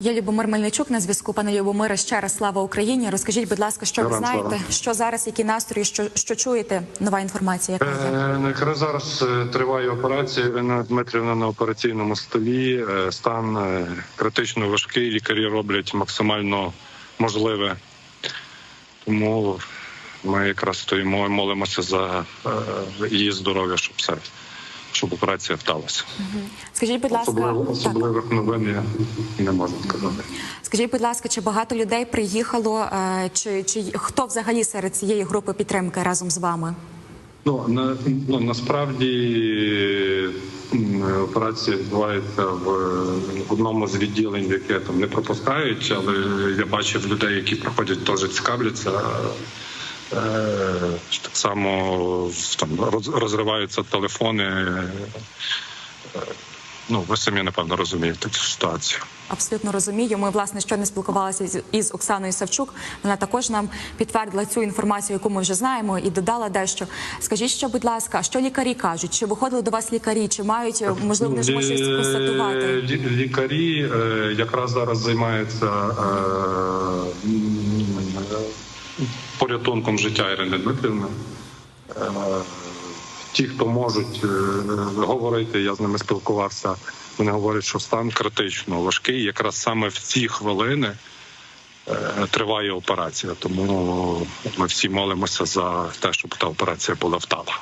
Я Любомир Мельничук на зв'язку. Пане Любомире, ще раз слава Україні. Розкажіть, будь ласка, що ви знаєте, слава. що зараз, які настрої, що, що чуєте? Нова інформація. Яка? Е, зараз е, триває операція. Ірина Дмитрівна на операційному столі. Е, Стан е, критично важкий. Лікарі роблять максимально можливе. Тому ми якраз стоїмо і молимося за її здоров'я, щоб все, щоб операція вдалася. Скажіть, будь ласка, Особливо так. особливих новин я не можу сказати. скажіть, будь ласка, чи багато людей приїхало, е, чи, чи хто взагалі серед цієї групи підтримки разом з вами? Ну на ну насправді операція відбувається в одному з відділень, яке там не пропускають, але я бачив людей, які проходять теж цікавляться. Е, Так само там роз- розриваються телефони. Е, Ну, ви самі напевно розумієте цю ситуацію. Абсолютно розумію. Ми власне щойно спілкувалися з- із Оксаною Савчук. Вона також нам підтвердила цю інформацію, яку ми вже знаємо, і додала дещо. Скажіть, що, будь ласка, що лікарі кажуть? Чи виходили до вас лікарі? Чи мають можливо не можливість Лі- констатувати? лі- Лікарі е, якраз зараз займаються порятунком життя Ірини Дмитрівни. Е, Ті, хто можуть е, говорити, я з ними спілкувався. Вони говорять, що стан критично важкий. Якраз саме в ці хвилини е, триває операція. Тому ми всі молимося за те, щоб та операція була вдала.